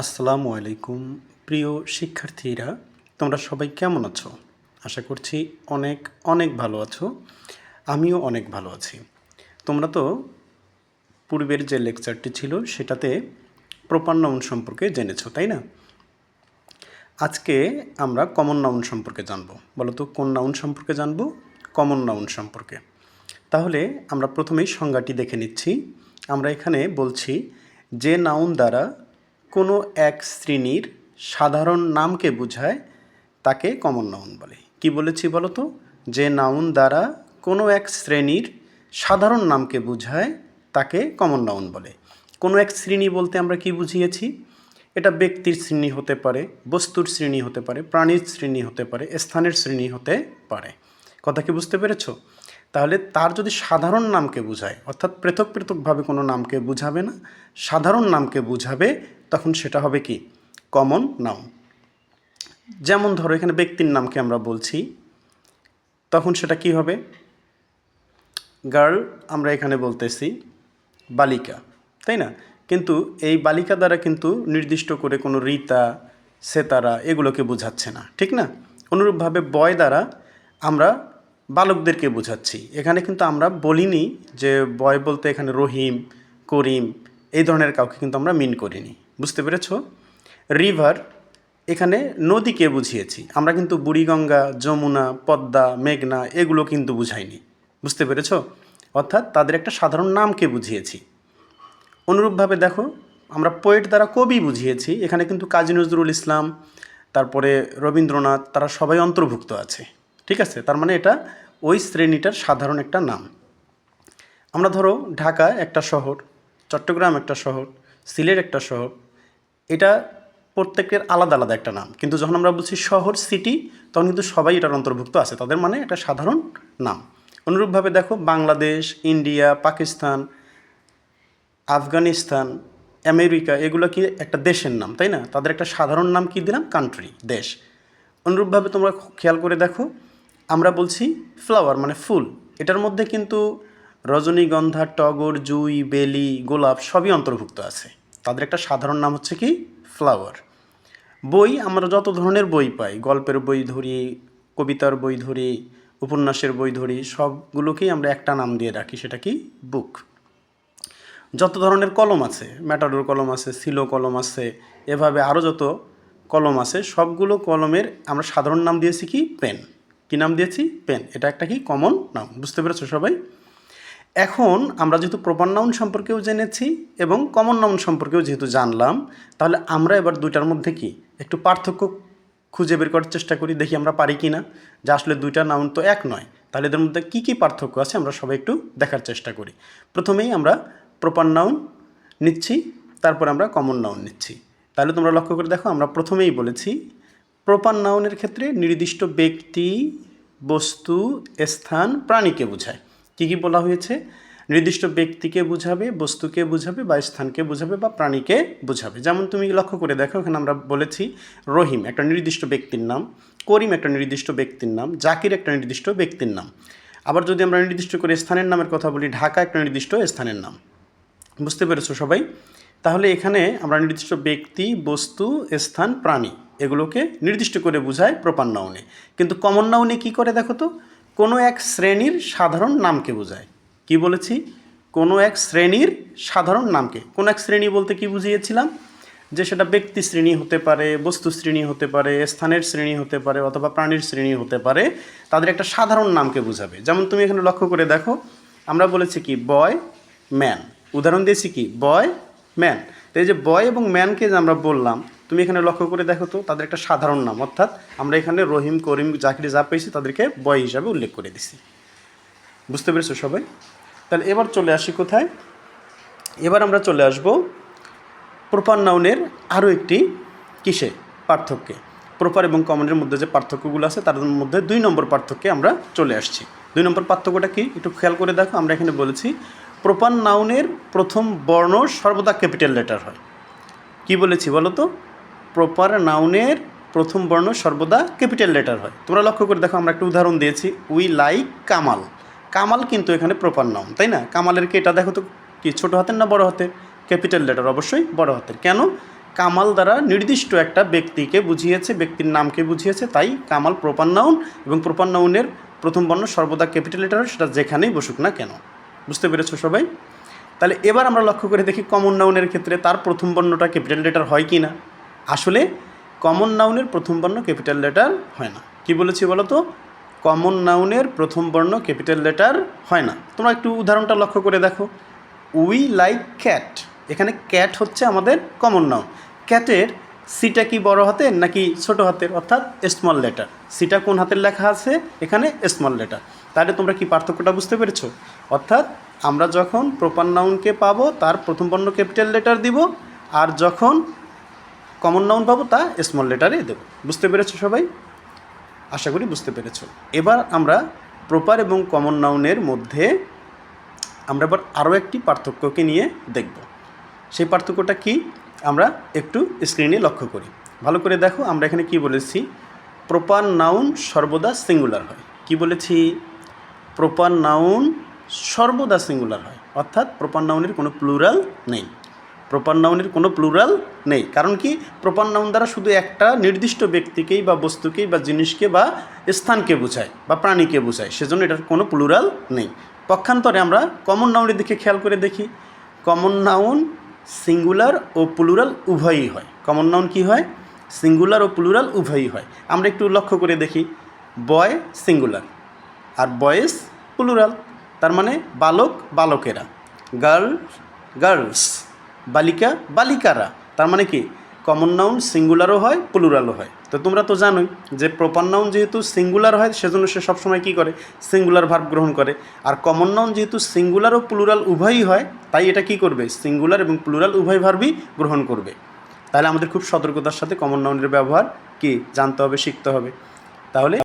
আসসালামু আলাইকুম, প্রিয় শিক্ষার্থীরা, তোমরা সবাই কেমন আছো? আশা করছি অনেক অনেক ভালো আছো, আমিও অনেক ভালো আছি। তোমরা তো পূর্বের যে লেকচারটি ছিল, সেটাতে প্রপার নাউন সম্পর্কে জেনেছো, তাই না? আজকে আমরা কমন নাউন সম্পর্কে জানব। বলো তো, কোন নাউন সম্পর্কে জানব? কমন নাউন সম্পর্কে। তাহলে আমরা প্রথমেই সংজ্ঞাটি দেখে নিচ্ছি। আমরা এখানে বলছি, যে নাউন দ্বারা কোনো এক শ্রেণির সাধারণ নামকে বোঝায় তাকে কমন নাউন বলে। কি বলেছি বলো তো যে নাউন দ্বারা কোনো এক শ্রেণির সাধারণ নামকে বোঝায় তাকে কমন নাউন বলে। কোনো এক শ্রেণি বলতে আমরা কি বুঝিয়েছি? এটা ব্যক্তির শ্রেণি হতে পারে, বস্তুর শ্রেণি হতে পারে, প্রাণীর শ্রেণি হতে পারে, স্থানের শ্রেণি হতে পারে। কথা কি বুঝতে পেরেছ? তাহলে তার যদি সাধারণ নামকে বোঝায়, অর্থাৎ পৃথক পৃথকভাবে কোনো নামকে বুঝাবে না, সাধারণ নামকে বুঝাবে তখন সেটা হবে কি? কমন নাউন যেমন ধরো এখানে ব্যক্তির নামকে আমরা বলছি, তখন সেটা কি হবে? গার্ল আমরা এখানে বলতেছি বালিকা, তাই না? কিন্তু এই বালিকা দ্বারা কিন্তু নির্দিষ্ট করে কোনো রীতা, সেতারা এগুলোকে বোঝাচ্ছে না, ঠিক না? অনুরূপভাবে বয় দ্বারা আমরা বালকদেরকে বোঝাচ্ছি। এখানে কিন্তু আমরা বলিনি যে বয় বলতে এখানে রহিম, করিম এই ধরনের কাউকে কিন্তু আমরা মিন করিনি। বুঝতে পেরেছ? রিভার এখানে নদীকে বুঝিয়েছি। আমরা কিন্তু বুড়িগঙ্গা, যমুনা, পদ্মা, মেঘনা এগুলো কিন্তু বুঝাইনি। বুঝতে পেরেছ? অর্থাৎ তাদের একটা সাধারণ নামকে বুঝিয়েছি। অনুরূপভাবে দেখো, আমরা পোয়েট দ্বারা কবি বুঝিয়েছি। এখানে কিন্তু কাজী নজরুল ইসলাম, তারপরে রবীন্দ্রনাথ, তারা সবাই অন্তর্ভুক্ত আছে। ঠিক আছে? তার মানে এটা ওই শ্রেণীটার সাধারণ একটা নাম। আমরা ধরো ঢাকা একটা শহর, চট্টগ্রাম একটা শহর, সিলেট একটা শহর এটা প্রত্যেকের আলাদা আলাদা একটা নাম। কিন্তু যখন আমরা বলছি শহর সিটি তখন কিন্তু সবাই এটার অন্তর্ভুক্ত আছে। তাদের মানে একটা সাধারণ নাম। অনুরূপভাবে দেখো, বাংলাদেশ, ইন্ডিয়া, পাকিস্তান, আফগানিস্তান, আমেরিকা, এগুলো কি একটা দেশের নাম, তাই না? তাদের একটা সাধারণ নাম কি দিলাম? কান্ট্রি দেশ। অনুরূপভাবে তোমরা খেয়াল করে দেখো, আমরা বলছি ফ্লাওয়ার মানে ফুল। এটার মধ্যে কিন্তু রজনীগন্ধা, টগর, জুই, বেলি, গোলাপ সবই অন্তর্ভুক্ত আছে। তাদের একটা সাধারণ নাম হচ্ছে কি? ফ্লাওয়ার বই আমরা যত ধরনের বই পাই, গল্পের বই ধরি, কবিতার বই ধরি, উপন্যাসের বই ধরি, সবগুলোকেই আমরা একটা নাম দিয়ে রাখি, সেটা কি? বুক যত ধরনের কলম আছে ম্যাটাডোর কলম আছে সিলো কলম আছে, এভাবে আরও যত কলম আছে, সবগুলো কলমের আমরা সাধারণ নাম দিয়েছি কি? পেন কি নাম দিয়েছি? পেন এটা একটা কি? কমন নাম। বুঝতে পেরেছ সবাই? এখন আমরা যেহেতু প্রপার নাউন সম্পর্কেও জেনেছি এবং কমন নাউন সম্পর্কেও যেহেতু জানলাম, তাহলে আমরা এবার দুইটার মধ্যে কি? একটু পার্থক্য খুঁজে বের করার চেষ্টা করি, দেখি আমরা পারি কি না যে আসলে দুইটা নাউন তো এক নয়, তাহলে এদের মধ্যে কী কী পার্থক্য আছে আমরা সবাই একটু দেখার চেষ্টা করি। প্রথমেই আমরা প্রপার নাউন নিচ্ছি, তারপর আমরা কমন নাউন নিচ্ছি। তাহলে তোমরা লক্ষ্য করে দেখো, আমরা প্রথমেই বলেছি প্রপার নাউনের ক্ষেত্রে নির্দিষ্ট ব্যক্তি, বস্তু, স্থান প্রাণীকে বোঝায়। কী কী বলা হয়েছে? নির্দিষ্ট ব্যক্তিকে বুঝাবে, বস্তুকে বুঝাবে বা স্থানকে বুঝাবে বা প্রাণীকে বুঝাবে। যেমন তুমি লক্ষ্য করে দেখো, এখানে আমরা বলেছি রহিম একটা নির্দিষ্ট ব্যক্তির নাম, করিম একটা নির্দিষ্ট ব্যক্তির নাম, জাকির একটা নির্দিষ্ট ব্যক্তির নাম। আবার যদি আমরা নির্দিষ্ট করে স্থানের নামের কথা বলি, ঢাকা একটা নির্দিষ্ট স্থানের নাম। বুঝতে পেরেছ সবাই? তাহলে এখানে আমরা নির্দিষ্ট ব্যক্তি, বস্তু, স্থান, প্রাণী, এগুলোকে নির্দিষ্ট করে বোঝায় প্রপার নাউনে কিন্তু কমন নাউনে কি করে দেখো তো? কোনো এক শ্রেণির সাধারণ নামকে বোঝায়। কি বলেছি? কোনো এক শ্রেণির সাধারণ নামকে। কোনো এক শ্রেণি বলতে কি বুঝিয়েছিলাম? যে সেটা ব্যক্তি শ্রেণি হতে পারে, বস্তু শ্রেণি হতে পারে, স্থানের শ্রেণি হতে পারে অথবা প্রাণীর শ্রেণি হতে পারে, তাদের একটা সাধারণ নামকে বোঝাবে। যেমন তুমি এখানে লক্ষ্য করে দেখো, আমরা বলেছি কি? বয় ম্যান উদাহরণ দিয়েছি কি? বয় ম্যান তো এই যে বয় এবং ম্যানকে যে আমরা বললাম তুমি এখানে লক্ষ্য করে দেখো তো, তাদের একটা সাধারণ নাম, অর্থাৎ আমরা এখানে রহিম, করিম, জাকির যা পেয়েছি তাদেরকে বয় হিসাবে উল্লেখ করে দিছি। বুঝতে পেরেছ সবাই? তাহলে এবার চলে আসি কোথায়? এবার আমরা চলে আসব প্রপার নাউনের আরও একটি কিসে? পার্থক্যে। প্রপার এবং কমনের মধ্যে যে পার্থক্যগুলো আছে, তার মধ্যে দুই নম্বর পার্থক্যে আমরা চলে আসছি। দুই নম্বর পার্থক্যটা কি? একটু খেয়াল করে দেখো, আমরা এখানে বলেছি, প্রপার নাউনের প্রথম বর্ণ সর্বদা ক্যাপিটাল লেটার হয়। কি বলেছি বলো তো? প্রপার নাউনের প্রথম বর্ণ সর্বদা ক্যাপিটাল লেটার হয়। তোমরা লক্ষ্য করে দেখো, আমরা একটা উদাহরণ দিয়েছি। উই লাইক কামাল কামাল কিন্তু এখানে প্রপার নাউন তাই না? কামালের কি এটা দেখো তো, কি ছোটো হাতের না বড় হাতের? ক্যাপিটাল লেটার অবশ্যই বড় হাতের। কেন? কামাল দ্বারা নির্দিষ্ট একটা ব্যক্তিকে বুঝিয়েছে, ব্যক্তির নামকে বুঝিয়েছে, তাই কামাল প্রপার নাউন এবং প্রপার নাউনের প্রথম বর্ণ সর্বদা ক্যাপিটাল লেটার হয়, সেটা যেখানেই বসুক না কেন? বুঝতে পেরেছ সবাই? তাহলে এবার আমরা লক্ষ্য করে দেখি কমন নাউনের ক্ষেত্রে তার প্রথম বর্ণটা ক্যাপিটাল লেটার হয় কি না আসলে কমন নাউনের প্রথম বর্ণ ক্যাপিটাল লেটার হয় না। কি বলেছি বলো তো কমন নাউনের প্রথম বর্ণ ক্যাপিটাল লেটার হয় না। তোমরা একটু উদাহরণটা লক্ষ্য করে দেখো। উই লাইক ক্যাট এখানে ক্যাট হচ্ছে আমাদের কমন নাউন ক্যাটের সিটা কি বড় হাতের নাকি ছোট হাতের? অর্থাৎ স্মল লেটার সিটা কোন হাতের লেখা আছে? এখানে স্মল লেটার তাহলে তোমরা কি পার্থক্যটা বুঝতে পেরেছ? অর্থাৎ আমরা যখন প্রপার নাউনকে পাবো, তার প্রথম বর্ণ ক্যাপিটাল লেটার দিব, আর যখন কমন নাউন পাবো তা স্মল লেটারে দেবো। বুঝতে পেরেছ সবাই? আশা করি বুঝতে পেরেছ। এবার আমরা প্রপার এবং কমন নাউনের মধ্যে আমরা এবার আরও একটি পার্থক্যকে নিয়ে দেখব। সেই পার্থক্যটা কি? আমরা একটু স্ক্রিনে লক্ষ্য করি। ভালো করে দেখো, আমরা এখানে কি বলেছি? প্রপার নাউন সর্বদা সিঙ্গুলার হয়। কি বলেছি? প্রপার নাউন সর্বদা সিঙ্গুলার হয়। অর্থাৎ প্রপার নাউনের কোনো প্লুরাল নেই। প্রপার নাউনের কোনো প্লুরাল নেই। কারণ কি? প্রপার নাউন দ্বারা শুধু একটা নির্দিষ্ট ব্যক্তিকেই বা বস্তুকেই বা জিনিসকে বা স্থানকে বোঝায় বা প্রাণীকে বোঝায়। সেজন্য এটার কোনো প্লুরাল নেই। পক্ষান্তরে আমরা কমন নাউনের দিকে খেয়াল করে দেখি। কমন নাউন সিঙ্গুলার ও প্লুরাল উভয়ই হয়। কমন নাউন কি হয়? সিঙ্গুলার ও প্লুরাল উভয়ই হয়। আমরা একটু লক্ষ্য করে দেখি। বয় সিঙ্গুলার আর বয়েস প্লুরাল তার মানে বালক বালকেরা। গার্ল গার্লস বালিকা, বালিকারা। তার মানে কি? কমন নাউন সিঙ্গুলারও হয় প্লুরালও হয়। তো তোমরা তো জানোই যে প্রপার নাউন যেহেতু সিঙ্গুলার হয়, সেজন্য সে সবসময় কী করে? সিঙ্গুলার ভার্ব গ্রহণ করে। আর কমন নাউন যেহেতু সিঙ্গুলার ও প্লুরাল উভয়ই হয়, তাই এটা কি করবে? সিঙ্গুলার এবং প্লুরাল উভয় ভার্বই গ্রহণ করবে। তাহলে আমাদের খুব সতর্কতার সাথে কমন নাউনের ব্যবহার কি? জানতে হবে, শিখতে হবে। তাহলে